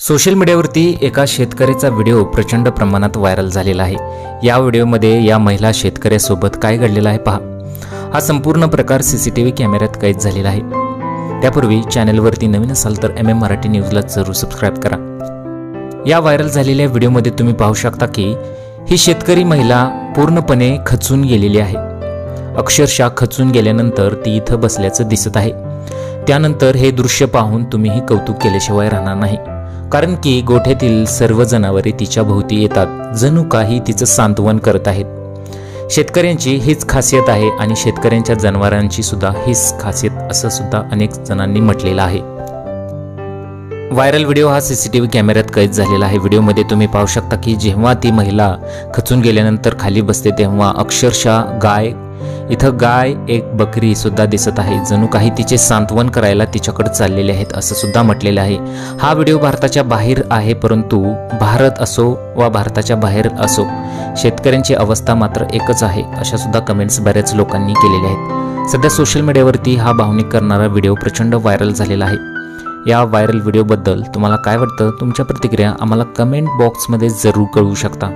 Social मीडियावरती एका शेतकऱ्याचा व्हिडिओ प्रचंड प्रमाणात व्हायरल झालेला आहे. या व्हिडिओमध्ये या महिला शेतकऱ्यासोबत काय घडलेलं आहे पहा. हा संपूर्ण प्रकार सी सी टी व्ही कॅमेऱ्यात कैद झालेला आहे. त्यापूर्वी चॅनलवरती नवीन असाल तर एम एम मराठी न्यूजला जरूर सबस्क्राईब करा. या व्हायरल झालेल्या व्हिडिओमध्ये तुम्ही पाहू शकता की ही शेतकरी महिला पूर्णपणे खचून गेलेली आहे. अक्षरशः खचून गेल्यानंतर ती इथं बसल्याचं दिसत आहे. त्यानंतर हे दृश्य पाहून तुम्हीही कौतुक केल्याशिवाय राहणार नाही. कारण की गोठ्यातील सर्व जनावरे तिच्या भोवती येतात. जणू काही तिचं सांत्वन करत आहेत. शेतकऱ्यांची हीच खासियत आहे आणि शेतकऱ्यांच्या जनावरांची सुद्धा हीच खासियत असं सुद्धा अनेक जणांनी म्हटलेलं आहे. व्हायरल व्हिडिओ हा सी सी टी व्ही कॅमेऱ्यात कैद झालेला आहे. व्हिडिओमध्ये तुम्ही पाहू शकता की जेव्हा ती महिला खचून गेल्यानंतर खाली बसते तेव्हा अक्षरशः गाय इथं गाय एक बकरी सुद्धा दिसत आहे. जणू काही तिचे सांत्वन करायला तिच्याकडे चाललेले आहेत असं सुद्धा म्हटलेलं आहे. हा व्हिडिओ भारताच्या बाहेर आहे परंतु भारत असो वा भारताच्या बाहेर असो शेतकऱ्यांची अवस्था मात्र एकच आहे अशा सुद्धा कमेंट्स बऱ्याच लोकांनी केलेल्या आहेत. सध्या सोशल मीडियावरती हा भावनिक करणारा व्हिडिओ प्रचंड व्हायरल झालेला आहे. या व्हायरल व्हिडिओबद्दल तुम्हाला काय वाटतं? तुमच्या प्रतिक्रिया आम्हाला कमेंट बॉक्समध्ये जरूर कळवू शकता.